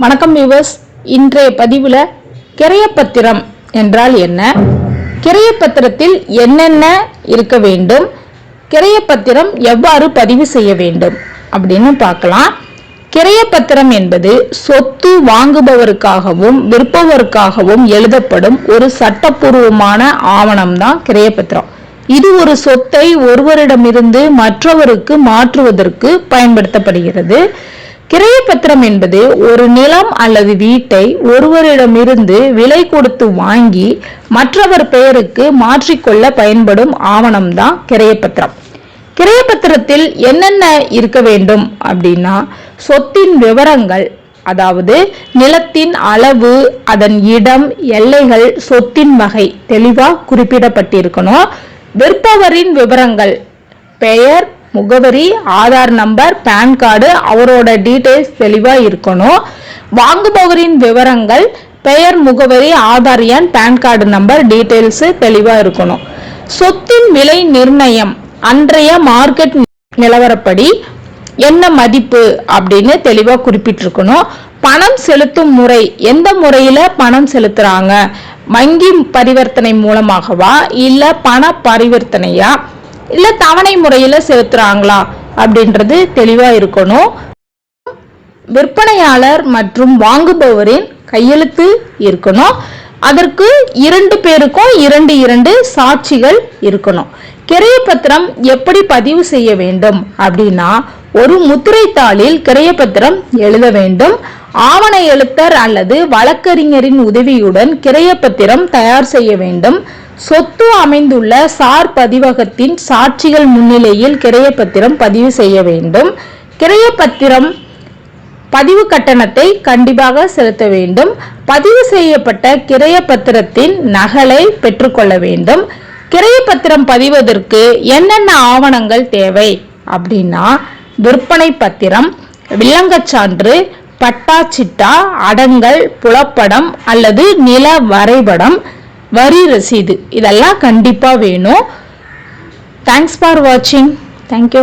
வணக்கம் வியூவர்ஸ் இன்றைய பதிவில் கிரையப்பத்திரம் என்றால் என்ன? கிரையப்பத்திரத்தில் என்னென்ன இருக்க வேண்டும்? கிரையப்பத்திரம் எவ்வாறு பதிவு செய்ய வேண்டும்? அப்படின்னு பார்க்கலாம். கிரையப்பத்திரம் என்பது சொத்து வாங்குபவருக்காகவும் விற்பவருக்காகவும் எழுதப்படும் ஒரு சட்டப்பூர்வமான ஆவணம்தான் கிரையப்பத்திரம். இது ஒரு சொத்தை ஒருவரிடமிருந்து மற்றவருக்கு மாற்றுவதற்கு பயன்படுத்தப்படுகிறது. கிரையப்பத்திரம் என்பது ஒரு நிலம் அல்லது வீட்டை ஒருவரிடமிருந்து விலை கொடுத்து வாங்கி மற்றவர் பெயருக்கு மாற்றிக்கொள்ள பயன்படும் ஆவணம்தான் கிரையப்பத்திரம். கிரையப்பத்திரத்தில் என்னென்ன இருக்க வேண்டும் அப்படின்னா சொத்தின் விவரங்கள் அதாவது நிலத்தின் அளவு அதன் இடம் எல்லைகள் சொத்தின் வகை தெளிவாக குறிப்பிடப்பட்டிருக்கணும். விற்பவரின் விவரங்கள் பெயர் முகவரி ஆதார் நம்பர் பேன் கார்டு அவரோட டீட்டெயில்ஸ் தெளிவாக இருக்கணும். வாங்குபவரின் விவரங்கள் பெயர் முகவரி ஆதார் எண் பேன் கார்டு நம்பர் டீட்டெயில்ஸு தெளிவாக இருக்கணும். சொத்தின் விலை நிர்ணயம் அன்றைய மார்க்கெட் நிலவரப்படி என்ன மதிப்பு அப்படின்னு தெளிவாக குறிப்பிட்டிருக்கணும். பணம் செலுத்தும் முறை எந்த முறையில் பணம் செலுத்துகிறாங்க வங்கி பரிவர்த்தனை மூலமாகவா இல்லை பண பரிவர்த்தனையா? இல்லை தவணை முறையில் செலுத்துகிறாங்களா அப்படின்றது தெளிவாக இருக்கணும். விற்பனையாளர் மற்றும் வாங்குபவரின் கையெழுத்து இருக்கணும். அதற்கு இரண்டு பேருக்கும் இரண்டு இரண்டு சாட்சிகள் இருக்கணும். கிரையப்பத்திரம் எப்படி பதிவு செய்ய வேண்டும் அப்படின்னா ஒரு முத்திரைத்தாளில் கிரைய கிரையப்பத்திரம் எழுத வேண்டும். ஆவண எழுத்தர் அல்லது வழக்கறிஞரின் உதவியுடன் கிரையப்பத்திரம் தயார் செய்ய வேண்டும். சொத்து அமைந்துள்ள சார் பதிவகத்தின் சாட்சிகள் முன்னிலையில் கிரையப்பத்திரம் பதிவு செய்ய வேண்டும். கிரையப்பத்திரம் பதிவு கட்டணத்தை கண்டிப்பாக செலுத்த வேண்டும். பதிவு செய்யப்பட்ட கிரையப்பத்திரத்தின் நகலை பெற்றுக்கொள்ள வேண்டும். கிரையப்பத்திரம் பதிவதற்கு என்னென்ன ஆவணங்கள் தேவை? அப்படின்னா விற்பனை பத்திரம் வில்லங்கச் சான்று பட்டாச்சிட்டா அடங்கல் புலப்படம் அல்லது நில வரைபடம் வரி ரசீது. இதெல்லாம் கண்டிப்பாக வேணும். தேங்க்ஸ் ஃபார் வாட்சிங் தேங்க்யூ